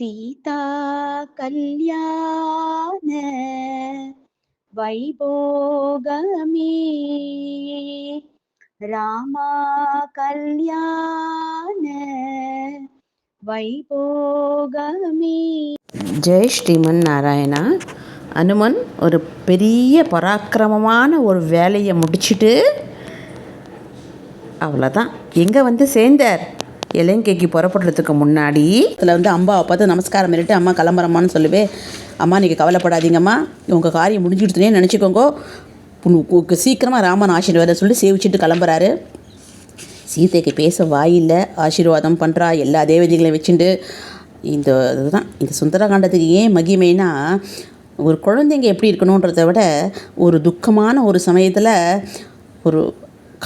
சீதா கல்யாண வைபோகமே. ராமா கல்யாண வைபோகமே. ஜெய் ஸ்ரீமன் நாராயணா. அனுமன் ஒரு பெரிய பராக்கிரமமான ஒரு வேலையை முடிச்சிட்டு அவ்வளோதான் எங்கே வந்து சேர்ந்தார்? இலங்கைக்கு புறப்படுறதுக்கு முன்னாடி. அதில் வந்து அம்மாவை பார்த்து நமஸ்காரம் பண்ணிட்டு அம்மா கிளம்புறம்மான்னு சொல்லுவே. அம்மா நீங்கள் கவலைப்படாதீங்கம்மா. உங்கள் காரியம் முடிஞ்சுடுத்துனே நினச்சிக்கோங்க. சீக்கிரமாக ராமன் ஆசீர்வாதம் சொல்லி சேவிச்சிட்டு கிளம்புறாரு. சீதைக்கு பேச வாயில்ல ஆசீர்வாதம் பண்ணுறா எல்லா தேவதைகளையும் வச்சுட்டு இந்த இதுதான். இந்த சுந்தரகாண்டத்துக்கு ஏன் மகிமைனா ஒரு குழந்தைங்க எப்படி இருக்கணுன்றதை விட ஒரு துக்கமான ஒரு சமயத்தில் ஒரு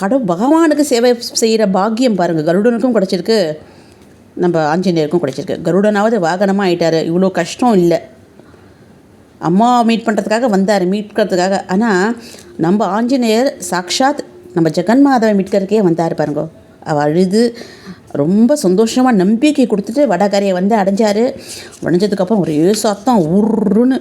கடவுள் பகவானுக்கு சேவை செய்கிற பாக்கியம் பாருங்கள் கருடனுக்கும் கிடச்சிருக்கு. நம்ம ஆஞ்சநேயருக்கும் கிடச்சிருக்கு. கருடனாவது வாகனமாக ஆகிட்டார் இவ்வளோ கஷ்டம் இல்லை. அம்மா மீட் பண்ணுறதுக்காக வந்தார். மீட்கிறதுக்காக ஆனால் நம்ம ஆஞ்சநேயர் சாக்ஷாத் நம்ம ஜெகன்மாதவை மீட்கிறதுக்கே வந்தார் பாருங்க. அவள் அழுது ரொம்ப சந்தோஷமாக நம்பிக்கை கொடுத்துட்டு வடகரையை வந்து அடைஞ்சார். அடைஞ்சதுக்கப்புறம் ஒரே சத்தம் உருன்னு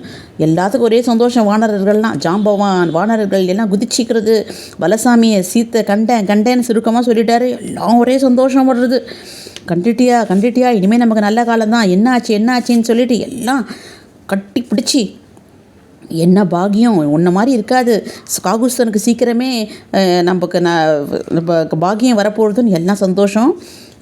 எல்லாத்துக்கும் ஒரே சந்தோஷம். வானரர்கள்லாம் ஜாம்பவான் வானரர்கள் எல்லாம் குதிச்சிக்கிறது. பலசாமியை சீத்தை கண்டேன் கண்டேன்னு சுருக்கமாக சொல்லிட்டாரு. எல்லாம் ஒரே சந்தோஷம் வர்றது கண்டுட்டியா கண்டுட்டியா இனிமேல் நமக்கு நல்ல காலம் தான் என்னாச்சு என்னாச்சுன்னு சொல்லிட்டு எல்லாம் கட்டி பிடிச்சி என்ன பாகியம் உன்ன மாதிரி இருக்காது. காகுஸ்தனுக்கு சீக்கிரமே நமக்கு நான் நம்ம பாக்கியம் வரப்போகுதுன்னு எல்லாம் சந்தோஷம்.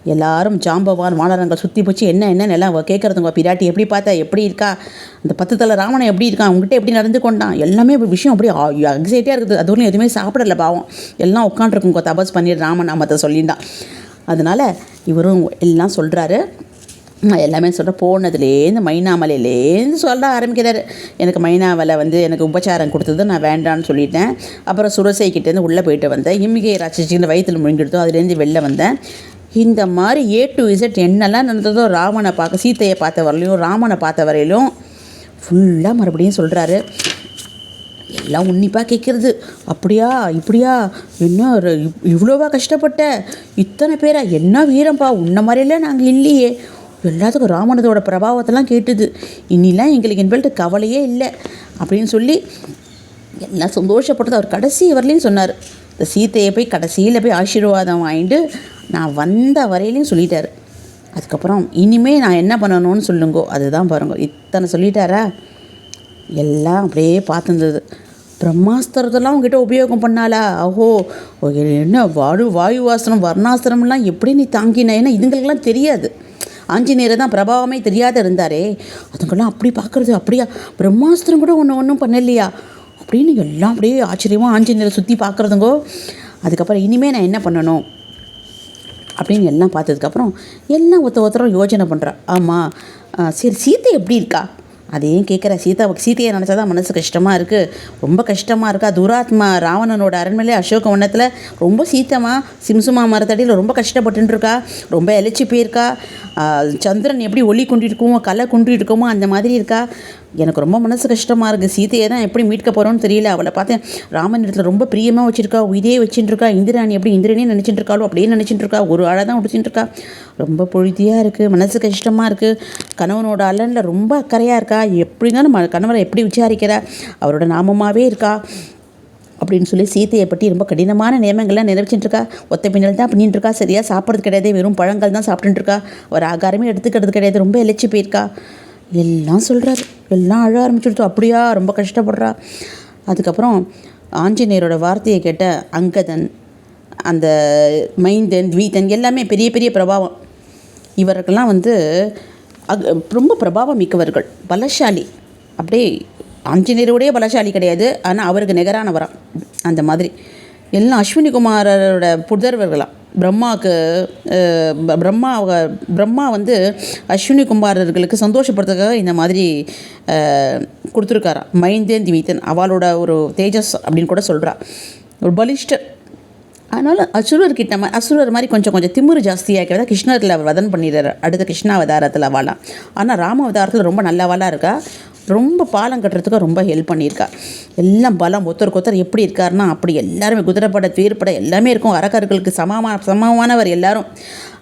எல்லாரும் ஜாம்பவான் வானரங்கள் சுற்றி போச்சு. என்ன என்னன்னு எல்லாம் கேட்குறதுங்க பிராட்டி எப்படி பார்த்தா எப்படி இருக்கா? அந்த பத்து தலை ராவணன் எப்படி இருக்கான்? உங்ககிட்ட எப்படி நடந்து கொண்டான்? எல்லாமே விஷயம் அப்படியே எக்ஸைட்டாக இருக்குது. அதுவும் எதுவுமே சாப்பிடல பாவம். எல்லாம் உட்காண்ட்ருக்குங்க தபஸ் பண்ணி ராமநாமத்தை சொல்லிட்டான் அதனால் இவரும் எல்லாம் சொல்கிறாரு நான் எல்லாமே சொல்கிறேன் போனதுலேருந்து மைனாமலையிலேருந்து சொல்ல ஆரம்பிக்கிறார். எனக்கு மைனாமலை வந்து எனக்கு உபச்சாரம் கொடுத்தது நான் வேண்டான்னு சொல்லிட்டேன். அப்புறம் சுரசை கிட்டேருந்து உள்ளே போயிட்டு வந்தேன். இம்மிகை ராட்சசின்னு வயிற்றில் முழுங்கிடுதோ அதுலேருந்து வெளில வந்தேன். இந்த மாதிரி ஏ டு இசட் என்னெல்லாம் நடந்ததோ ராவனை பார்க்க சீத்தையை பார்த்த வரையிலும் ராமனை பார்த்த வரையிலும் ஃபுல்லாக மறுபடியும் சொல்கிறாரு எல்லாம் உன்னிப்பாக கேட்குறது அப்படியா இப்படியா? என்ன ஒரு இவ்- இவ்வளோவா கஷ்டப்பட்ட? இத்தனை பேரா? என்ன வீரம்பா? உன்ன மாதிரியெல்லாம் நாங்கள் இல்லையே. எல்லாத்துக்கும் ராமனதோட பிரபாவத்தெல்லாம் கேட்டுது. இன்னிலாம் எங்களுக்கு என்பல்ட்டு கவலையே இல்லை. அப்படின்னு சொல்லி எல்லாம் சந்தோஷப்பட்டது. அவர் கடைசி வரலையும் சொன்னார். இந்த சீத்தையை போய் கடைசியில் போய் ஆசீர்வாதம் வாங்கிட்டு நான் வந்த வரையிலையும் சொல்லிட்டார். அதுக்கப்புறம் இனிமே நான் என்ன பண்ணணும்னு சொல்லுங்கோ. அதுதான் பாருங்க. இத்தனை சொல்லிட்டாரா? எல்லாம் அப்படியே பார்த்துருந்தது. பிரம்மாஸ்திரத்தெல்லாம் உங்ககிட்ட உபயோகம் பண்ணாலா ஓஹோ என்ன வாயு வாயு வாசனம் வர்ணாஸ்திரம்லாம் எப்படி நீ தாங்கின? ஏன்னா இதுங்களுக்கெல்லாம் தெரியாது. ஆஞ்சநேயர் தான் பிரபாவமே தெரியாத இருந்தாரே. அதுங்கெல்லாம் அப்படி பார்க்குறது அப்படியா? பிரம்மாஸ்திரம் கூட ஒன்று ஒன்றும் பண்ணலையா? அப்படின்னு எல்லாம் அப்படியே ஆச்சரியமாக ஆஞ்சநேயரை சுற்றி பார்க்குறதுங்கோ. அதுக்கப்புறம் இனிமேல் நான் என்ன பண்ணணும்? அப்படின்னு எல்லாம் பார்த்ததுக்கப்புறம் எல்லாம் ஒருத்த ஒருத்தரும் யோசனை பண்ணுறா ஆமாம் சரி சீத்தை எப்படி இருக்கா? அதையும் கேட்குற சீதா சீதையை நினச்சா தான் மனசு கஷ்டமாக இருக்குது ரொம்ப கஷ்டமாக இருக்கா? துராத்மா ராவணனோட அரண்மனை அசோக வனத்தில் ரொம்ப சீத்தமாக சிம்சுமா மரத்தடியில் ரொம்ப கஷ்டப்பட்டுருக்கா ரொம்ப எழுச்சி போயிருக்கா? சந்திரன் எப்படி ஒளி கொண்டு இருக்குமோ கலை கொண்டு அந்த மாதிரி இருக்கா? எனக்கு ரொம்ப மனசு கஷ்டமாக இருக்குது சீதையை தான் எப்படி மீட்க போகிறோன்னு தெரியல. அவளை பார்த்தேன் ராமன் இடத்துல ரொம்ப பிரியமாக வச்சுருக்கா. உயிரே வச்சுட்டு இருக்கா இந்திராணி எப்படி இந்திரனே நினச்சிட்டு இருக்காளோ அப்படியே நினச்சிட்டு இருக்கா ஒரு ஆளாக தான் உடிச்சிட்டு இருக்கா ரொம்ப பொழுதியாக இருக்குது மனசு கஷ்டமாக இருக்குது கணவனோட அலனில் ரொம்ப அக்கறையாக இருக்கா? எப்படி இருந்தாலும் ம- கணவரை எப்படி விசாரிக்கிறா? அவரோட நாமமாகவே இருக்கா? அப்படின்னு சொல்லி சீதையை பற்றி ரொம்ப கடினமான நியமங்கள்லாம் நிறைவேச்சிட்டுருக்கா ஒத்த பின்னல் தான் பண்ணிட்டு இருக்கா சரியாக சாப்பிட்றது கிடையாது. வெறும் பழங்கள் தான் சாப்பிட்டுருக்கா ஒரு ஆகாரமே எடுத்துக்கிறது கிடையாது. ரொம்ப இழைச்சி போயிருக்கா. எல்லாம் சொல்கிறாரு எல்லாம் அழ ஆரம்பிச்சுடுத்து. அப்படியா? ரொம்ப கஷ்டப்படுறா. அதுக்கப்புறம் ஆஞ்சநேயரோட வார்த்தையை கேட்ட அங்கதன் அந்த மைந்தன் துவீதன் எல்லாமே பெரிய பெரிய பிரபாவம். இவருக்கெல்லாம் வந்து அக் ரொம்ப பிரபாவம் மிக்கவர்கள். பலசாலி. அப்படியே ஆஞ்சநேயருடைய பலசாலி கிடையாது. ஆனால் அவருக்கு நிகரானவராம் அந்த மாதிரி. எல்லாம் அஸ்வினி குமாரோட புதர்வர்களாம் பிரம்மாவுக்கு பிரம்மா அவ- பிரம்மா வந்து அஸ்வினி குமாரர்களுக்கு சந்தோஷப்படுறதுக்காக இந்த மாதிரி கொடுத்துருக்காரா மைந்தேந்தி வீத்தன் அவளோட ஒரு தேஜஸ் அப்படின்னு கூட சொல்கிறா ஒரு பலிஷ்டர். ஆனாலும் அசுரர்கிட்ட ம அசுரர் மாதிரி கொஞ்சம் கொஞ்சம் திமிரு ஜாஸ்தியாக்கிறதா கிருஷ்ணரில் அவர் வதன் பண்ணிடுறாரு. அடுத்த கிருஷ்ணாவதாரத்தில் அவளாம் ஆனால் ராம அவதாரத்தில் ரொம்ப நல்லவாளாக இருக்கா? ரொம்ப பாலம் கட்டுறதுக்கு ரொம்ப ஹெல்ப் பண்ணியிருக்கா. எல்லாம் பலம் ஒருத்தருக்கு ஒருத்தர் எப்படி இருக்காருன்னா அப்படி எல்லாருமே குதிரைப்பட தேர்ப்பட எல்லாமே இருக்கும். அரக்கர்களுக்கு சமமான சமமானவர் எல்லாரும்.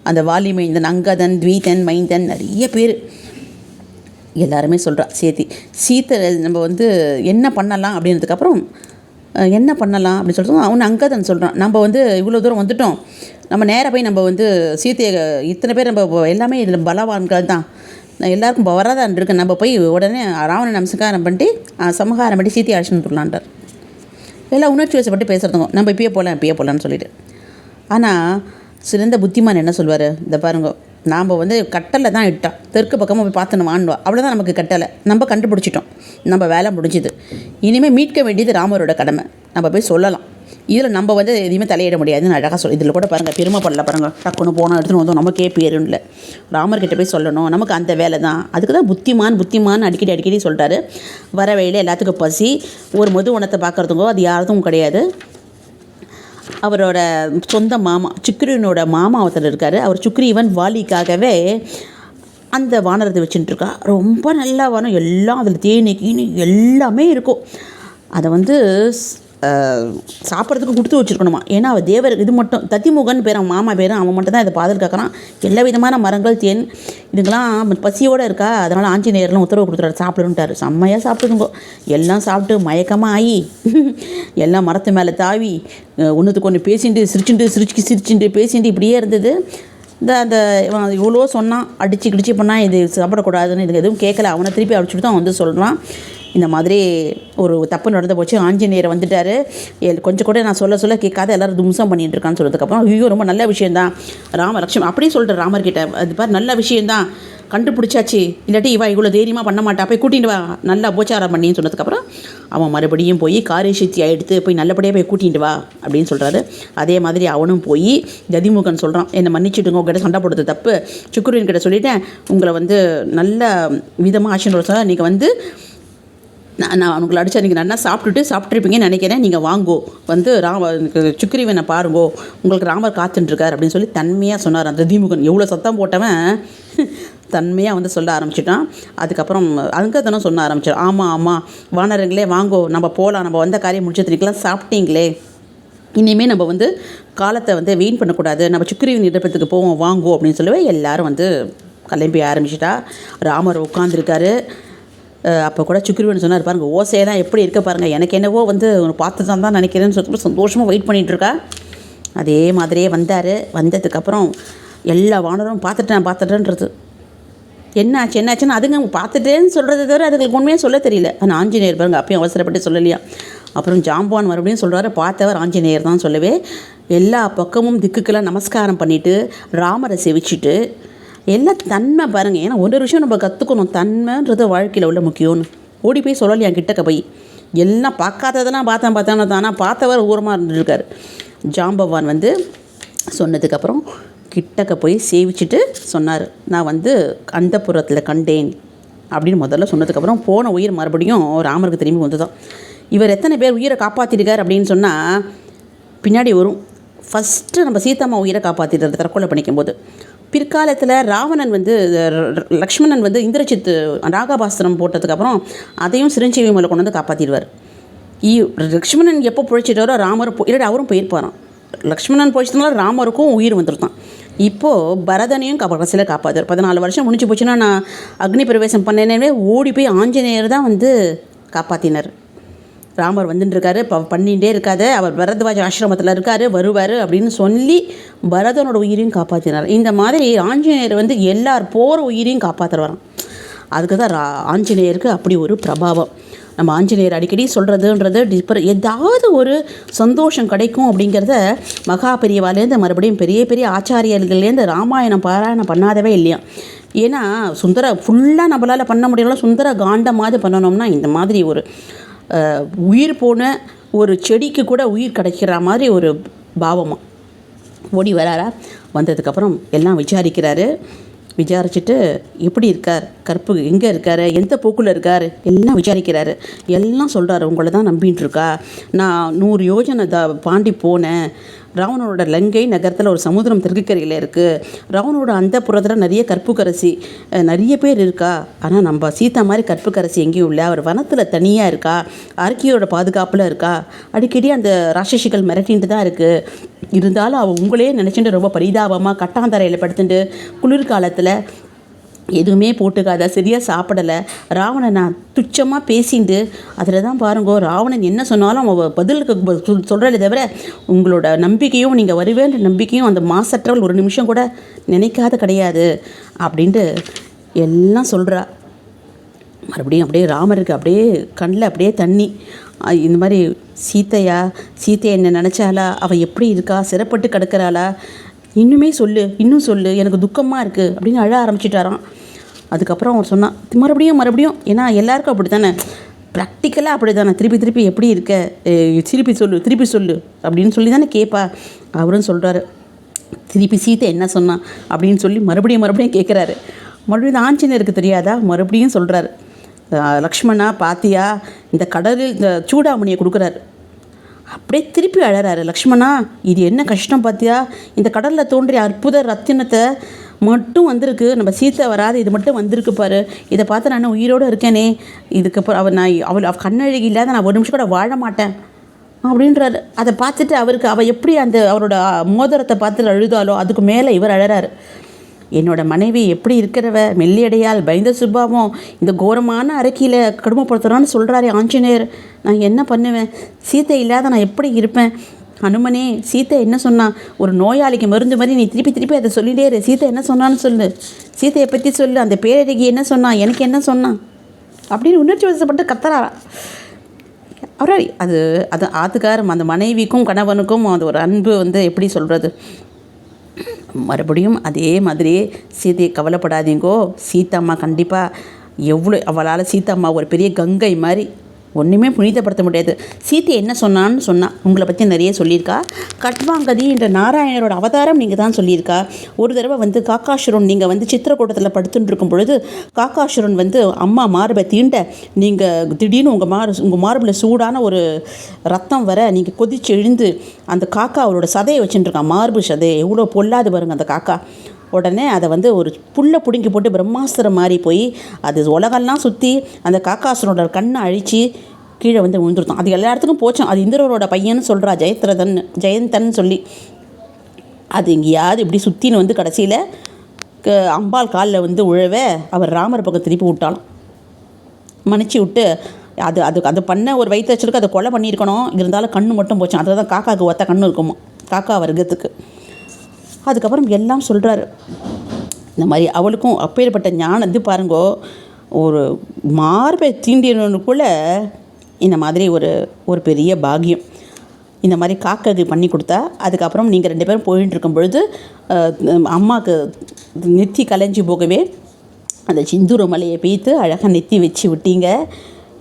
அந்த வாலிமைந்தன் அங்கதன் துவீதன் மைந்தன் நிறைய பேர். எல்லாருமே சொல்கிறா சேத்தி சீத்தை நம்ம வந்து என்ன பண்ணலாம் அப்படின்றதுக்கப்புறம் என்ன பண்ணலாம் அப்படின்னு சொல்லிட்டு அவன் அங்கதன் சொல்கிறான் நம்ம வந்து இவ்வளோ தூரம் வந்துட்டோம். நம்ம நேராக போய் நம்ம வந்து சீத்தையை இத்தனை பேர் நம்ம எல்லாமே இதில் பலவான்கள் தான். நான் எல்லாருக்கும் வராதான் இருக்கு. நம்ம போய் உடனே ராவணன் நமஸ்காரம் பண்ணிட்டு சமகாரம் பண்ணி சீத்தையை அழைச்சின்னு வந்துடலான்றார் எல்லாம் உணர்ச்சி வசப்பட்டு பேசுகிறதுங்க நம்ம இப்பயே போகலாம் இப்பயே போகலான்னு சொல்லிட்டு. ஆனால் சிறந்த புத்திமான் என்ன சொல்வார்? இந்த பாருங்க. நாம் வந்து கட்டளை தான் இட்டோம் தெற்கு பக்கமாக போய் பார்த்து நம்ம ஆண்டுவோம் அவ்வளோதான் நமக்கு கட்டலை. நம்ம கண்டுபிடிச்சிட்டோம். நம்ம வேலை முடிஞ்சுது. இனிமேல் மீட்க வேண்டியது ராமரோட கடமை. நம்ம போய் சொல்லலாம். இதில் நம்ம வந்து எதையுமே தலையிட முடியாதுன்னு அழகாக சொல்லி இதில் கூட பாருங்கள் பெருமை பண்ணல பாருங்கள் டக்குன்னு போனோம் எடுத்துன்னு வந்தோம். நமக்கே பேரும் இல்லை ராமர்கிட்ட போய் சொல்லணும். நமக்கு அந்த வேலை தான். அதுக்கு தான் புத்திமான் புத்திமான் அடிக்கடி அடிக்கடி சொல்கிறாரு வர வழியில் எல்லாத்துக்கும் பசி. ஒரு மது உணத்தை பார்க்குறதுக்கோ அது யாருக்கும் கிடையாது. அவரோட சொந்த மாமா சுக்ரீவனோட மாமா ஒருத்தர் இருக்கார். அவர் சுக்ரீவன் வாலிக்காகவே அந்த வானரத்தை வச்சுட்டு இருக்கா. ரொம்ப நல்லா வானம். எல்லாம் அதில் தேனி கீனி எல்லாமே இருக்கும். அதை வந்து சாப்பிட்றதுக்கு கொடுத்து வச்சுருக்கணுமா? ஏன்னா அவள் தேவர் இது மட்டும் தத்திமுகன் பேர் அவன் மாமா பேர் அவன் மட்டும் தான் இதை பாதுகாக்கிறான் எல்லா விதமான மரங்கள் தேன் இதுக்கெல்லாம் பசியோடு இருக்கா? அதனால் ஆஞ்சநேயர்லாம் உத்தரவு கொடுத்துறாரு சாப்பிடுன்ட்டாரு செம்மையாக சாப்பிடுதுங்கோ எல்லாம் சாப்பிட்டு மயக்கமாக ஆகி எல்லாம் மரத்து மேலே தாவி ஒன்றுத்துக்கு ஒன்று பேசிட்டு சிரிச்சுட்டு சிரிச்சு சிரிச்சுட்டு பேசிட்டு இப்படியே இருந்தது. இந்த அந்த இவன் இவ்வளோ சொன்னான் அடிச்சு கிடிச்சு பண்ணால் இது சாப்பிடக்கூடாதுன்னு இதுக்கு எதுவும் கேட்கல. அவனை திருப்பி அடிச்சுட்டு தான் வந்து சொல்கிறான் இந்த மாதிரி ஒரு தப்பு நடந்து போச்சு. ஆஞ்சநேயர் வந்துட்டார். கொஞ்சம் கூட நான் சொல்ல சொல்ல கேட்காத எல்லாரும் தும்சம் பண்ணிட்டு இருக்கான்னு சொல்கிறதுக்கப்புறம் ஐயோ ரொம்ப நல்ல விஷயந்தான் ராம லட்சுமி அப்படியே ராமர் ராமர்கிட்ட அது பாரு நல்ல விஷயந்தான் கண்டுபிடிச்சாச்சு. இல்லாட்டி இவா இவ்வளோ தைரியமாக பண்ண மாட்டா. போய் கூட்டிட்டு வா. நல்லா போச்சாரம் பண்ணின்னு சொன்னதுக்கப்புறம் அவன் மறுபடியும் போய் காரியசக்தியை எடுத்து போய் நல்லபடியாக போய் கூட்டிட்டு வா அப்படின்னு சொல்கிறாரு அதே மாதிரி அவனும் போய் ஜதிமுகன் சொல்கிறான் என்னை மன்னிச்சுட்டுங்க உங்ககிட்ட சண்டை போடுறது தப்பு. சுக்குருவின் கிட்ட சொல்லிட்டேன். உங்களை வந்து நல்ல விதமாக ஆசீர்வாதம் சொல்ல நீங்கள் வந்து நான் நான் உங்களை அடித்தா நீங்கள் நல்லா சாப்பிட்டுட்டு சாப்பிட்ருப்பீங்கன்னு நினைக்கிறேன். நீங்கள் வாங்கோ. வந்து ராம எனக்கு சுக்ரீவனை பாருங்கோ. உங்களுக்கு ராமர் காத்துட்டுருக்கார் அப்படின்னு சொல்லி தன்மையாக சொன்னார் அந்த தீமுகன். எவ்வளோ சத்தம் போட்டவன்? தன்மையாக வந்து சொல்ல ஆரம்பிச்சிட்டான். அதுக்கப்புறம் அங்கதனும் சொல்ல ஆரம்பிச்சார் ஆமாம் ஆமாம் வானரங்களே வாங்கோ நம்ம போகலாம் நம்ம வந்த காரியம் முடிச்சதுக்கெல்லாம் சாப்பிட்டீங்களே. இனிமேல் நம்ம வந்து காலத்தை வந்து வீண் பண்ணக்கூடாது. நம்ம சுக்ரீவன் இடப்பத்துக்கு போவோம் வாங்குவோம் அப்படின்னு சொல்லவே எல்லாரும் வந்து கிளம்பி ஆரம்பிச்சிட்டா. ராமர் உட்காந்துருக்காரு அப்போ கூட சுக்ரீவன் சொன்னார் பாருங்க தான் எப்படி இருக்க பாருங்கள் எனக்கு என்னவோ வந்து உன்னை பார்த்து தான் தான் நினைக்கிறேன்னு சொல்லிட்டு சந்தோஷமாக வெயிட் பண்ணிட்டு இருக்கா? அதே மாதிரியே வந்தார். வந்ததுக்கப்புறம் எல்லா வானரும் பார்த்துட்டேன் பார்த்துட்டேன்றது. என்னாச்சு என்னாச்சுன்னு அதுங்க பார்த்துட்டேன்னு சொல்கிறத தவிர அதுங்களுக்கு உண்மையாக சொல்ல தெரியல. ஆனால் ஆஞ்சநேயர் பாருங்க அப்பயும் அவசரப்பட்டு சொல்லலையா? அப்புறம் ஜாம்பவான் மறுபடியும் சொல்கிறாரு பார்த்தவர் ஆஞ்சநேயர் தான் சொல்லவே. எல்லா பக்கமும் திக்குக்கெல்லாம் நமஸ்காரம் பண்ணிவிட்டு ராமரை செவிச்சுட்டு எல்லாம் தன்மை பாருங்கள் ஏன்னா ஒரு விஷயம் நம்ம கற்றுக்கணும் தன்மைன்றது வாழ்க்கையில் உள்ள முக்கியம்னு. ஓடி போய் சொல்லலையா? கிட்டக்க போய். எல்லாம் பார்க்காததெல்லாம் பார்த்தேன் பார்த்தானே தானா? பார்த்தவர் ஊரமாக இருந்துருக்கார். ஜாம்பவான் வந்து சொன்னதுக்கப்புறம் கிட்டக்க போய் சேவிச்சுட்டு சொன்னார். நான் வந்து அந்தபுரத்தில் கண்டேன் அப்படின்னு முதல்ல சொன்னதுக்கப்புறம் போன உயிர் மறுபடியும் ராமருக்கு திரும்பி வந்துதான் இவர் எத்தனை பேர் உயிரை காப்பாற்றிருக்கார் அப்படின்னு சொன்னால் பின்னாடி வரும். ஃபஸ்ட்டு நம்ம சீதாம்மா உயிரை காப்பாற்றிடுறது தற்கொலை பண்ணிக்கும்போது. பிற்காலத்தில் ராவணன் வந்து லக்ஷ்மணன் வந்து இந்திரஜித் நாகாபாஸ்திரம் போட்டதுக்கப்புறம் அதையும் சிரஞ்சீவி மேலே கொண்டு வந்து காப்பாற்றிடுவார் ஈ லக்ஷ்மணன் எப்போ பிழைச்சிட்டாரோ ராமர் போ இல்லாட்டி அவரும் போயிருப்பாராம். லக்ஷ்மணன் போயிடுச்சதுனால ராமருக்கும் உயிர் வந்துருத்தான் இப்போது பரதனையும் கடைசியில் காப்பாற்றார் பதினாலு வருஷம் முடிஞ்சு போச்சுன்னா நான் அக்னி பிரவேசம் பண்ணேனே ஓடி போய் ஆஞ்சநேயர் தான் வந்து காப்பாற்றினார் ராமர் வந்துட்டுருக்காரு. இப்போ பண்ணிகிட்டே இருக்காது அவர் பரத்வாஜ ஆசிரமத்தில் இருக்கார். வருவார் அப்படின்னு சொல்லி பரதனோட உயிரையும் காப்பாற்றினார் இந்த மாதிரி ஆஞ்சநேயர் வந்து எல்லார் போகிற உயிரையும் காப்பாற்றுறாராம் அதுக்கு தான் ரா ஆஞ்சநேயருக்கு அப்படி ஒரு பிரபாவம். நம்ம ஆஞ்சநேயர் அடிக்கடி சொல்கிறதுன்றது டிப்பர் ஏதாவது ஒரு சந்தோஷம் கிடைக்கும் அப்படிங்கிறத மகா பெரியவாலேருந்து மறுபடியும் பெரிய பெரிய ஆச்சாரியர்கள்லேருந்து ராமாயணம் பாராயணம் பண்ணாதவே இல்லையா? ஏன்னா சுந்தர ஃபுல்லாக நம்மளால் பண்ண முடியல சுந்தர காண்டமாவது பண்ணணும்னா இந்த மாதிரி ஒரு உயிர் போன ஒரு செடிக்கு கூட உயிர் கிடைக்கிற மாதிரி ஒரு பாவமாக ஓடி வராரா? வந்ததுக்கப்புறம் எல்லாம் விசாரிக்கிறாரு. விசாரிச்சுட்டு எப்படி இருக்கார்? கற்பு எங்கே இருக்கார்? எந்த போக்கில் இருக்கார்? எல்லாம் விசாரிக்கிறாரு. எல்லாம் சொல்கிறாரு உங்களை தான் நம்பின்னு இருக்கா நான் நூறு யோஜனை த பாண்டி போனேன். ராவணனோட லங்கை நகரத்தில் ஒரு சமுத்திரம் தெற்குக்கரையில் இருக்குது ராவணோட அந்த புறத்தில் நிறைய கற்புக்கரசி நிறைய பேர் இருக்கா? ஆனால் நம்ம சீதா மாதிரி கற்புக்கரசி எங்கேயும் இல்லை. அவர் வனத்தில் தனியாக இருக்கா? அரக்கியோட பாதுகாப்பில் இருக்கா? அடிக்கடி அந்த ராட்சசிகள் மிரட்டின்ட்டு தான் இருக்குது இருந்தாலும் அவள் உங்களே நினச்சிட்டு ரொம்ப பரிதாபமாக கட்டாந்தரையில் படுத்துட்டு குளிர்காலத்தில் எதுவுமே போட்டுக்காத சரியாக சாப்பிடலை. ராவணன் நான் துச்சமாக பேசிண்டு அதில் தான் பாருங்கோ ராவணன் என்ன சொன்னாலும் அவன் பதிலுக்கு ப- தவிர உங்களோட நம்பிக்கையும் நீங்கள் வருவேன்ற நம்பிக்கையும் அந்த மாசற்றவள் ஒரு நிமிஷம் கூட நினைக்காத கிடையாது அப்படின்ட்டு எல்லாம் சொல்கிறா மறுபடியும் அப்படியே ராமருக்கு அப்படியே கண்ணில் அப்படியே தண்ணி. இந்த மாதிரி சீத்தையா சீத்தை என்ன நினச்சாலா அவள் எப்படி இருக்கா? சிறப்பட்டு கிடக்கிறாளா? இன்னுமே சொல்லு இன்னும் சொல்லு எனக்கு துக்கமாக இருக்குது அப்படின்னு அழ ஆரம்பிச்சிட்டாரான் அதுக்கப்புறம் அவர் சொன்னான் மறுபடியும் மறுபடியும். ஏன்னா எல்லாருக்கும் அப்படி தானே ப்ராக்டிக்கலாக அப்படி தானே திருப்பி திருப்பி எப்படி இருக்க? திருப்பி சொல்லு திருப்பி சொல்லு அப்படின்னு சொல்லி தானே கேட்பா அவரும் சொல்கிறாரு திருப்பி சீத்தை என்ன சொன்னான் அப்படின்னு சொல்லி மறுபடியும் மறுபடியும் கேட்குறாரு மறுபடியும் இந்த ஆஞ்சநேயருக்கு தெரியாதா? மறுபடியும் சொல்கிறாரு லக்ஷ்மணா பாத்தியா இந்த கடலில் இந்த சூடாமணியை கொடுக்குறாரு. அப்படியே திருப்பி அழறாரு லக்ஷ்மணா இது என்ன கஷ்டம் பார்த்தியா இந்த கடலில் தோன்றிய அற்புத ரத்தினத்தை மட்டும் வந்திருக்கு. நம்ம சீத்தை வராது இது மட்டும் வந்திருக்கு பாரு. இதை பார்த்து நான் உயிரோடு இருக்கேனே. இதுக்கப்புறம் அவர் நான் அவள் அவள் கண்ணழகி இல்லாத நான் ஒரு நிமிஷம் கூட வாழ மாட்டேன். அப்படின்றாரு. அதை பார்த்துட்டு அவருக்கு அவள் எப்படி அந்த அவரோட மோதிரத்தை பார்த்து அழுதாலோ அதுக்கு மேலே இவர் அழறாரு. என்னோட மனைவி எப்படி இருக்கிறவ மெல்லியடையால் பயந்த சுபாவம் இந்த கோரமான அரக்கியில் கடுமைப்படுத்துகிறான்னு சொல்கிறாரே ஆஞ்சநேயர். நான் என்ன பண்ணுவேன்? சீத்தை இல்லாத நான் எப்படி இருப்பேன்? அனுமனே சீத்தை என்ன சொன்னா? ஒரு நோயாளிக்கு மருந்து மாதிரி நீ திருப்பி திருப்பி அதை சொல்லிட்டே இரு. சீத்தை என்ன சொன்னான்னு சொல்லு. சீத்தையை பற்றி சொல்லு. அந்த பேரழகி என்ன சொன்னா? எனக்கு என்ன சொன்னான் அப்படின்னு உணர்ச்சி வசப்பட்டு கத்துறாரா அவரால் அது அது ஆத்துக்காரம் அந்த மனைவிக்கும் கணவனுக்கும் அது ஒரு அன்பு வந்து எப்படி சொல்கிறது மறுபடியும் அதே மாதிரி சீதையை கவலைப்படாதீங்கோ. சீதாம்மா கண்டிப்பாக எவ்வளோ அவளால் சீதாம்மா ஒரு பெரிய கங்கை மாதிரி ஒன்றுமே புனிதப்படுத்த முடியாது. சீத்தை என்ன சொன்னான்னு சொன்னால் உங்களை பற்றி நிறைய சொல்லியிருக்கா. கட்வாங்கதி என்ற நாராயணரோட அவதாரம் நீங்கள் தான் சொல்லியிருக்கா. ஒரு தடவை வந்து காக்காசுரன் நீங்கள் வந்து சித்திரக்கூட்டத்தில் படுத்துட்டு இருக்கும் பொழுது காக்காசுரன் வந்து அம்மா மார்பை தீண்ட நீங்கள் திடீர்னு உங்கள் மார் உங்கள் மார்பில் சூடான ஒரு ரத்தம் வர நீங்கள் கொதிச்சு எழுந்து அந்த காக்கா அவரோட சதையை வச்சுட்டுருக்கான் மார்பு சதை எவ்வளோ பொல்லாது பாருங்க அந்த காக்கா. உடனே அதை வந்து ஒரு புல்லை பிடுங்கி போட்டு பிரம்மாஸ்திரம் மாறி போய் அது உலகெல்லாம் சுற்றி அந்த காக்காசுரனோட கண்ணை அழித்து கீழே வந்து விழுந்துருத்தான் அது எல்லா இடத்துக்கும் போச்சோம் அது இந்திரரோட பையன்னு சொல்கிறா ஜெயத்ரதன் ஜெயந்தன் சொல்லி. அது எங்கேயாவது இப்படி சுற்றின்னு வந்து கடைசியில் க- அம்பாள் காலில் வந்து உழவ அவர் ராமர் பக்கம் திருப்பி விட்டாலும். மன்னிச்சு விட்டு அது அது அது பண்ண ஒரு வயிற்றுச்சலுக்கு அதை கொலை பண்ணியிருக்கணும். இருந்தாலும் கண்ணு மட்டும் போச்சு. அதில் தான் காக்காவுக்கு ஒத்த கண்ணு இருக்குமா காக்கா வர்க்கத்துக்கு. அதுக்கப்புறம் எல்லாம் சொல்கிறாரு இந்த மாதிரி அவளுக்கும் அப்பேற்பட்ட ஞானம் இது பாருங்கோ ஒரு மார்பை தீண்டினனுக்குள்ள இந்த மாதிரி ஒரு ஒரு பெரிய பாகியம் இந்த மாதிரி காக்கது பண்ணி கொடுத்தா அதுக்கப்புறம் நீங்கள் ரெண்டு பேரும் போயிட்டு இருக்கும் பொழுது அம்மாவுக்கு நெத்தி கலைஞ்சி போகவே அந்த சிந்தூர மலையை பெய்த்து அழகாக நெத்தி வச்சு விட்டீங்க.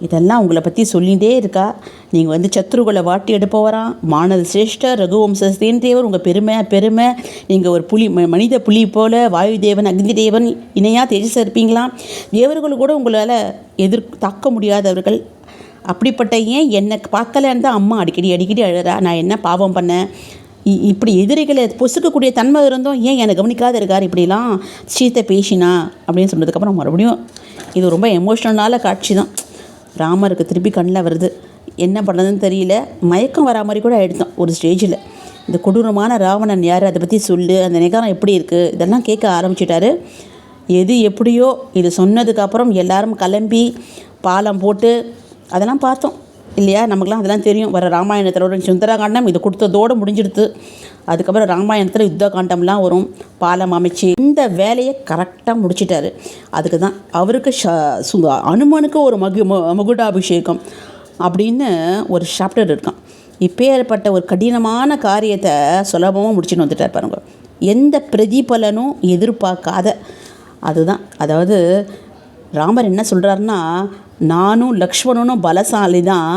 இதெல்லாம் உங்களை பற்றி சொல்லிகிட்டே இருக்கா. நீங்கள் வந்து சத்ருகளை வாட்டி எடுப்பவராம் மாணவ சிரேஷ்டர் ரகுவம்ச தேவர் உங்கள் பெருமை பெருமை. நீங்கள் ஒரு புலி ம- மனித புலி போல வாயு தேவன் அக்னி தேவன் இணையாக தேஜஸாக இருப்பீங்களாம் தேவர்கள் கூட உங்களால் எதிர் தாக்க முடியாதவர்கள். அப்படிப்பட்ட ஏன் என்னை பார்க்கலன்னு தான் அம்மா அடிக்கடி அடிக்கடி அழறா. நான் என்ன பாவம் பண்ணேன்? இ- இப்படி எதிரிகளை பொசுக்கக்கூடிய தன்மை இருந்தும் ஏன் என்னை கவனிக்காத இருக்கார் இப்படிலாம்? சீத்தை பேசினா அப்படின்னு சொன்னதுக்கப்புறம் மறுபடியும் இது ரொம்ப எமோஷ்னலான காட்சி தான். ராமருக்கு திருப்பி கண்ணில் வருது. என்ன பண்ணுறதுன்னு தெரியல. மயக்கம் வரா மாதிரி கூட ஆயிடுதான் ஒரு ஸ்டேஜில். இந்த கொடூரமான ராவணன் யார்? அதை பற்றி சொல்லு. அந்த நிகாரம் எப்படி இருக்குது இதெல்லாம் கேட்க ஆரம்பிச்சிட்டாரு. எது எப்படியோ இது சொன்னதுக்கப்புறம் எல்லாரும் கிளம்பி பாலம் போட்டு அதெல்லாம் பார்த்தோம். இல்லையா? நமக்குலாம் அதெல்லாம் தெரியும். வர ராமாயணத்தோட சுந்தரகாண்டம் இது கொடுத்ததோடு முடிஞ்சிடுது அதுக்கப்புறம் ராமாயணத்தில் யுத்த காண்டம்லாம் வரும். பாலம் அமைச்சு இந்த வேலையை கரெக்டாக முடிச்சிட்டாரு. அதுக்கு தான் அவருக்கு ஷ சு அனுமனுக்கு ஒரு மகு மு- முகுடாபிஷேகம் அப்படின்னு ஒரு சாப்டர் இருக்கான் இப்பேற்பட்ட ஒரு கடினமான காரியத்தை சுலபமாக முடிச்சுன்னு வந்துட்டார் பாருங்க. எந்த பிரதிபலனும் எதிர்பார்க்காத அதுதான். அதாவது ராமர் என்ன சொல்கிறாருன்னா நானும் லக்ஷ்மணனும் பலசாலி தான்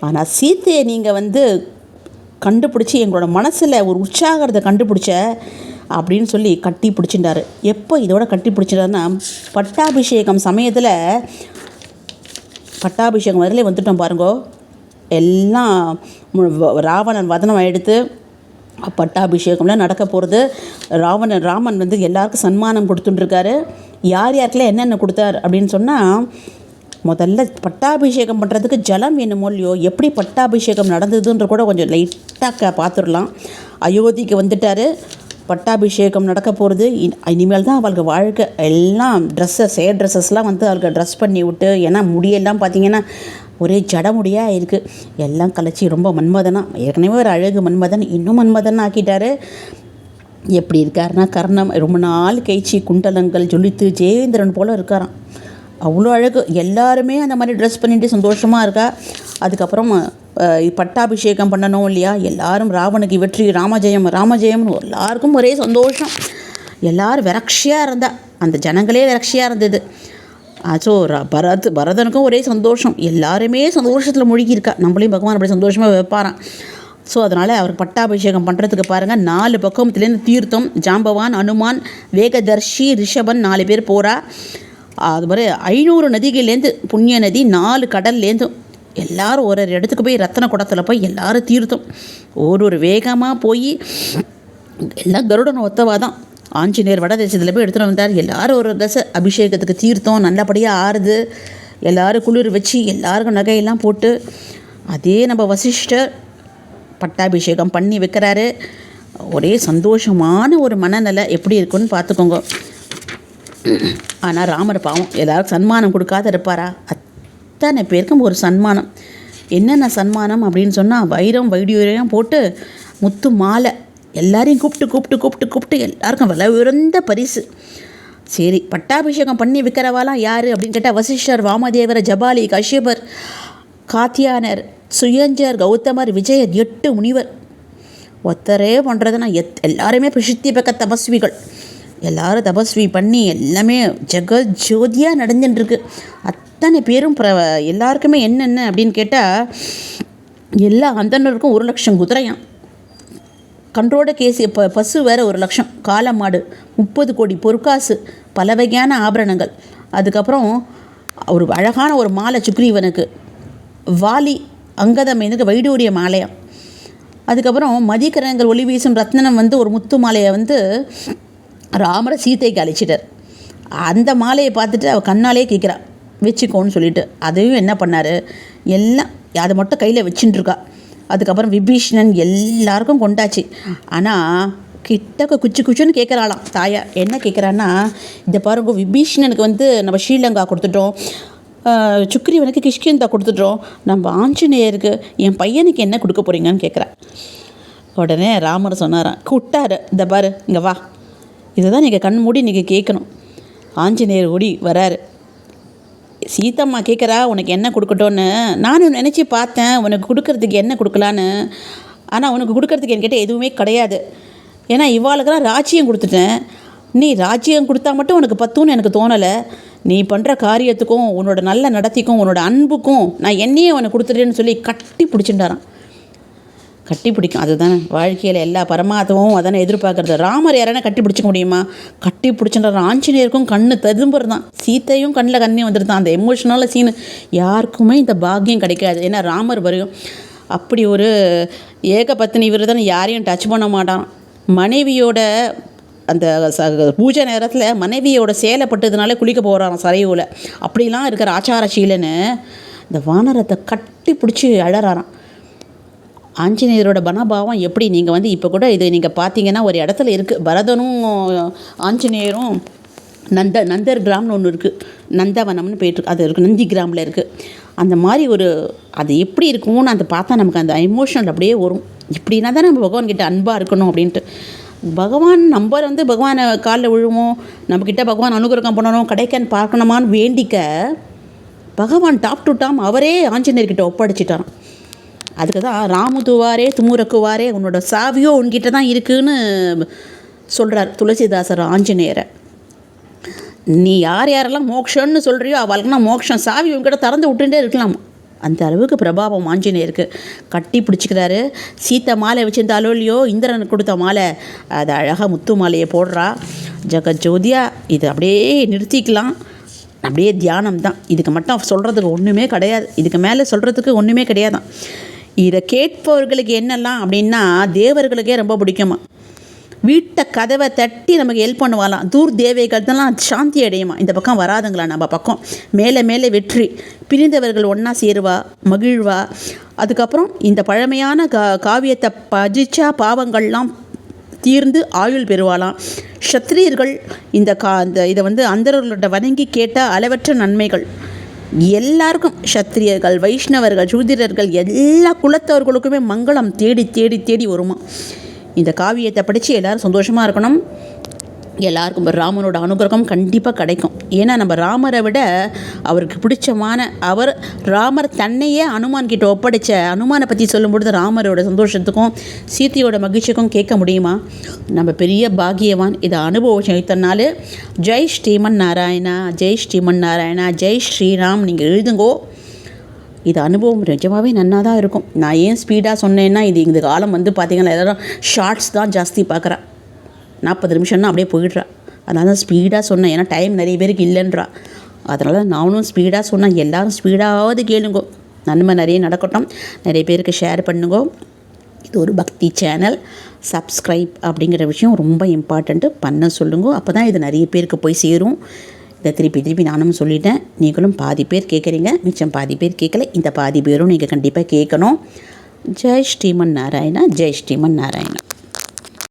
ஆனால் சீத்தையை நீங்கள் வந்து கண்டுபிடிச்சி எங்களோட மனசில் ஒரு உற்சாகத்தை கண்டுபிடிச்ச அப்படின்னு சொல்லி கட்டி பிடிச்சிட்டாரு. எப்போ இதோட கட்டி பிடிச்சிட்டாருன்னா பட்டாபிஷேகம் சமயத்தில் பட்டாபிஷேகம் வரலே வந்துட்டோம் பாருங்கோ. எல்லாம் ராவணன் வதனம் எடுத்து பட்டாபிஷேகம்லாம் நடக்க போகிறது ராவணன் ராமன் வந்து எல்லாருக்கும் சன்மானம் கொடுத்துட்டுருக்காரு. யார் யாருக்கெல்லாம் என்னென்ன கொடுத்தார் அப்படின்னு சொன்னால் முதல்ல பட்டாபிஷேகம் பண்ணுறதுக்கு ஜலம் வேணுமோ இல்லையோ எப்படி பட்டாபிஷேகம் நடந்ததுன்ற கூட கொஞ்சம் லைட்டாக பார்த்துடலாம் அயோத்திக்கு வந்துட்டார். பட்டாபிஷேகம் நடக்க போகிறது இனிமேல் தான் அவளுக்கு வாழ்க்கை. எல்லாம் ட்ரெஸ்ஸஸ் ஹேர் ட்ரெஸ்ஸஸ்லாம் வந்து அவளுக்கு ட்ரெஸ் பண்ணி விட்டு ஏன்னா முடியெல்லாம் பார்த்தீங்கன்னா ஒரே ஜட முடியாக இருக்குது எல்லாம் கலைச்சி ரொம்ப மன்மதனா ஏற்கனவே ஒரு அழகு மன்மதன் இன்னும் மன்மதன் ஆக்கிட்டாரு. எப்படி இருக்காருன்னா கர்ணம் ரொம்ப நாள் கழிச்சி குண்டலங்கள் ஜொலித்து ஜெயேந்திரன் போல் இருக்காராம். அவ்வளோ அழகு. எல்லாருமே அந்த மாதிரி ட்ரெஸ் பண்ணிட்டு சந்தோஷமாக இருக்கா? அதுக்கப்புறம் பட்டாபிஷேகம் பண்ணணும் இல்லையா? எல்லாரும் ராவனுக்கு வெற்றி ராமஜெயம் ராமஜெயம்னு எல்லாருக்கும் ஒரே சந்தோஷம். எல்லாரும் விரக்ஷியாக இருந்தா. அந்த ஜனங்களே விரக்ஷியாக இருந்தது. ஸோ பரத் பரதனுக்கும் ஒரே சந்தோஷம். எல்லாருமே சந்தோஷத்தில் முழுகியிருக்கா. நம்மளையும் பகவான் அப்படி சந்தோஷமாக வைப்பாரான் ஸோ அதனால் அவருக்கு பட்டாபிஷேகம் பண்ணுறதுக்கு பாருங்கள் நாலு பக்கத்துலேருந்து தீர்த்தம் ஜாம்பவான் அனுமான் வேகதர்ஷி ரிஷபன் நாலு பேர் போகிறா அது மாதிரி ஐநூறு நதிகள்லேருந்து புண்ணிய நதி நாலு கடல்லேருந்தும் எல்லாரும் ஒரு ஒரு இடத்துக்கு போய் ரத்தன குடத்தில் போய் எல்லாரும் தீர்த்தம். ஒரு ஒரு வேகமாக போய் எல்லாம் கருடன் ஒத்தவா தான் ஆஞ்சநேயர் வட தேசத்தில் போய் எடுத்துகிட்டு வந்தார். எல்லாரும் ஒரு தசை அபிஷேகத்துக்கு தீர்த்தம் நல்லபடியாக ஆறுது. எல்லோரும் குளிர் வச்சு எல்லாருக்கும் நகையெல்லாம் போட்டு அதே நம்ம வசிஷ்டர் பட்டாபிஷேகம் பண்ணி வைக்கிறாரு. ஒரே சந்தோஷமான ஒரு மனநிலை எப்படி இருக்குன்னு பார்த்துக்கோங்க. ஆனால் ராமர் பாவம் எல்லாரும் சன்மானம் கொடுக்காத இருப்பாரா? அத்தனை பேருக்கும் ஒரு சன்மானம். என்னென்ன சன்மானம் அப்படின்னு சொன்னால் வைரம் வைடியூரையும் போட்டு முத்து மாலை எல்லாரையும் கூப்பிட்டு கூப்பிட்டு கூப்பிட்டு கூப்பிட்டு எல்லாருக்கும் விலை உயர்ந்த பரிசு. சரி பட்டாபிஷேகம் பண்ணி விற்கிறவாலாம் யார் அப்படின்னு கேட்டால் வசிஷ்டர் வாமதேவர் ஜபாலி கஷ்யபர் காத்தியானர் சுயஞ்சர் கௌதமர் விஜயர் எட்டு முனிவர். ஒத்தரே பண்ணுறதுன்னா எத் எல்லாருமே பிரசித்தி பக்க தபஸ்விகள். எல்லாரும் தபஸ்வி பண்ணி எல்லாமே ஜெக ஜோதியாக நடந்துட்டுருக்கு. அத்தனை பேரும் ப்ர எல்லாருக்குமே என்னென்ன அப்படின்னு கேட்டால் எல்லா அந்தனருக்கும் ஒரு லட்சம் குதிரையாம். கன்றோட கேசி ப பசு வேற ஒரு லட்சம். காளை மாடு முப்பது கோடி பொற்காசு பல வகையான ஆபரணங்கள். அதுக்கப்புறம் ஒரு அழகான ஒரு மாலை சுக்ரீவனுக்கு வாலி அங்கதமேனுக்கு வைடூரிய மாலையம். அதுக்கப்புறம் மதிக்கரங்கள் ஒளி வீசும் ரத்னம் வந்து ஒரு முத்து மாலையை வந்து ராமரை சீத்தைக்கு அழிச்சிட்டார். அந்த மாலையை பார்த்துட்டு அவள் கண்ணாலே கேட்குறா வச்சுக்கோன்னு சொல்லிட்டு. அதையும் என்ன பண்ணார்? எல்லாம் அதை மட்டும் கையில் வச்சுட்டுருக்கா அதுக்கப்புறம் விபீஷணன் எல்லாருக்கும் கொண்டாச்சு. ஆனால் கிட்டக்க குச்சி குச்சின்னு கேட்குறாளாம் தாயா. என்ன கேட்குறான்னா இந்த பாருங்க விபீஷணனுக்கு வந்து நம்ம ஸ்ரீலங்கா கொடுத்துட்டோம். சுக்ரிவனுக்கு சுக்ரீவனுக்கு கிஷ்கிந்தா கொடுத்துட்டோம். நம்ம ஆஞ்சநேயருக்கு என் பையனுக்கு என்ன கொடுக்க போகிறீங்கன்னு கேட்குறா. உடனே ராமர் சொன்னாராம் கூட்டாரு இந்த பாரு இங்கே வா. இதை தான் நீங்கள் கண் மூடி நீங்கள் கேட்கணும். ஆஞ்சநேயர் ஓடி வராரு. சீத்தம்மா கேட்குறா உனக்கு என்ன கொடுக்கட்டோன்னு நானும் நினச்சி பார்த்தேன். உனக்கு கொடுக்கறதுக்கு என்ன கொடுக்கலான்னு? ஆனால் உனக்கு கொடுக்கறதுக்கு என்கிட்ட எதுவுமே கிடையாது. ஏன்னா இவாளுக்கெல்லாம் ராஜ்யம் கொடுத்துட்டேன். நீ ராஜ்யம் கொடுத்தா மட்டும் உனக்கு பத்தும்னு எனக்கு தோணலை. நீ பண்ணுற காரியத்துக்கும் உன்னோட நல்ல நடத்திக்கும் உன்னோட அன்புக்கும் நான் என்னையே உனக்கு கொடுத்துட்டேன்னு சொல்லி கட்டி பிடிச்சிட்டாரான் கட்டி பிடிக்கும் அதுதானே வாழ்க்கையில் எல்லா பரமாத்மாவும் அதானே எதிர்பார்க்கறது. ராமர் யாரான கட்டி பிடிச்சிக்க முடியுமா? கட்டி பிடிச்சின்ற ஆஞ்சநேயருக்கும் கண்ணு ததும்பர் தான் சீத்தையும் கண்ணில் கண்ணியும் வந்துருதான். அந்த எமோஷனலாக சீனு யாருக்குமே இந்த பாக்கியம் கிடைக்காது. ஏன்னா ராமர் வரையும் அப்படி ஒரு ஏக பத்தினி விரதன் யாரையும் டச் பண்ண மாட்டான். மனைவியோட அந்த ச- பூஜை நேரத்தில் மனைவியோட சேலைப்பட்டதுனால குளிக்க போகிறான் சரையூவில் அப்படிலாம் இருக்கிற ஆச்சார சீலன்னு இந்த வானரத்தை கட்டி பிடிச்சி அழறாரான் ஆஞ்சநேயரோட மனபாவம் எப்படி? நீங்கள் வந்து இப்போ கூட இது நீங்கள் பார்த்தீங்கன்னா ஒரு இடத்துல இருக்குது பரதனும் ஆஞ்சநேயரும் நந்த நந்தர் கிராம்னு ஒன்று இருக்குது நந்தவனம்னு போயிட்டுருக்கு அது இருக்குது நந்தி கிராமில் இருக்குது அந்த மாதிரி ஒரு அது எப்படி இருக்கும்னு அந்த பார்த்தா நமக்கு அந்த எமோஷனல் அப்படியே வரும். இப்படின்னா தான் நம்ம பகவான்கிட்ட அன்பாக இருக்கணும் அப்படின்ட்டு. பகவான் நம்ம வந்து பகவானை காலில் விழுவோம் நம்மக்கிட்ட பகவான் அனுகிரகம் பண்ணணும் கிடைக்கன்னு பார்க்கணுமான்னு வேண்டிக்க பகவான் டாப் டு டாம் அவரே ஆஞ்சநேயர்கிட்ட ஒப்படைச்சிட்டாரான் அதுக்கு தான் ராமுதுவாரே துமுரக்குவாரே உன்னோட சாவியோ உன்கிட்ட தான் இருக்குன்னு சொல்கிறார் துளசிதாசர் ஆஞ்சநேயரை. நீ யார் யாரெல்லாம் மோக்ஷன்னு சொல்கிறியோ அவளுக்குலாம் மோக்ஷம் சாவி உங்ககிட்ட திறந்து விட்டுட்டே இருக்கலாம். அந்த அளவுக்கு பிரபாவம் ஆஞ்சநேயருக்கு. கட்டி பிடிச்சிக்கிறாரு. சீத்தை மாலை வச்சிருந்தாலோ இல்லையோ இந்திரனுக்கு கொடுத்த மாலை. அது அழகாக முத்து மாலையை போடுறா. ஜெகஜோதியாக இது அப்படியே நிறுத்திக்கலாம். அப்படியே தியானம் தான் இதுக்கு மட்டும் சொல்கிறதுக்கு ஒன்றுமே கிடையாது. இதுக்கு மேலே சொல்கிறதுக்கு ஒன்றுமே கிடையாதான். இதை கேட்பவர்களுக்கு என்னெல்லாம் அப்படின்னா தேவர்களுக்கே ரொம்ப பிடிக்குமா? வீட்டை கதவை தட்டி நமக்கு ஹெல்ப் பண்ணுவாளாம். தூர் தேவைகள் தான் சாந்தி அடையுமா? இந்த பக்கம் வராதுங்களா நம்ம பக்கம்? மேலே மேலே வெற்றி. பிரிந்தவர்கள் ஒன்றா சேருவா மகிழ்வா. அதுக்கப்புறம் இந்த பழமையான கா காவியத்தை பஜிச்சா பாவங்கள்லாம் தீர்ந்து ஆயுள் பெறுவாளாம். க்ஷத்திரியர்கள் இந்த கா இந்த இதை வந்து அந்தரர்களோட வணங்கி கேட்ட அளவற்ற நன்மைகள். எல்லாருக்கும் சத்திரியர்கள் வைஷ்ணவர்கள் சூதிரர்கள் எல்லா குலத்தவர்களுக்குமே மங்களம் தேடி தேடி தேடி வருமா? இந்த காவியத்தை படித்து எல்லோரும் சந்தோஷமாக இருக்கணும். எல்லாருக்கும் ராமனோட அனுகிரகம் கண்டிப்பாக கிடைக்கும். ஏன்னா நம்ம ராமரை விட அவருக்கு பிடிச்சமான அவர் ராமர் தன்னையே அனுமான் கிட்ட ஒப்படைச்ச அனுமானை பற்றி சொல்லும்பொழுது ராமரோட சந்தோஷத்துக்கும் சீத்தையோட மகிழ்ச்சிக்கும் கேட்க முடியுமா? நம்ம பெரிய பாகியவான் இதை அனுபவிச்சனால ஜெய் ஸ்ரீமன் நாராயணா ஜெய் ஸ்ரீமன் நாராயணா ஜெய் ஸ்ரீராம் நீங்கள் எழுதுங்கோ. இது அனுபவம் நிஜமாகவே நன்னாக தான் இருக்கும். நான் ஏன் ஸ்பீடாக சொன்னேன்னா இது இந்த காலம் வந்து பார்த்திங்கன்னா எல்லாரும் ஷார்ட்ஸ் தான் ஜாஸ்தி பார்க்குறேன் நாற்பது நிமிஷம்னா அப்படியே போயிடுறா. அதனால தான் ஸ்பீடாக சொன்னேன். ஏன்னா டைம் நிறைய பேருக்கு இல்லைன்றா. அதனால் நானும் ஸ்பீடாக சொன்னேன். எல்லோரும் ஸ்பீடாவது கேளுங்கோ. நன்மை நிறைய நடக்கட்டும். நிறைய பேருக்கு ஷேர் பண்ணுங்கோ. இது ஒரு பக்தி சேனல் சப்ஸ்கிரைப் அப்படிங்கிற விஷயம் ரொம்ப இம்பார்ட்டண்ட்டு பண்ண சொல்லுங்க. அப்போ தான் இது நிறைய பேருக்கு போய் சேரும். இதை திருப்பி திருப்பி நானும் சொல்லிட்டேன். நீங்களும் பாதி பேர் கேட்குறீங்க. மிச்சம் பாதி பேர் கேட்கல. இந்த பாதி பேரும் நீங்கள் கண்டிப்பாக கேட்கணும். ஜெய் ஸ்ரீமன் நாராயணா. ஜெய் ஸ்ரீமன் நாராயணா.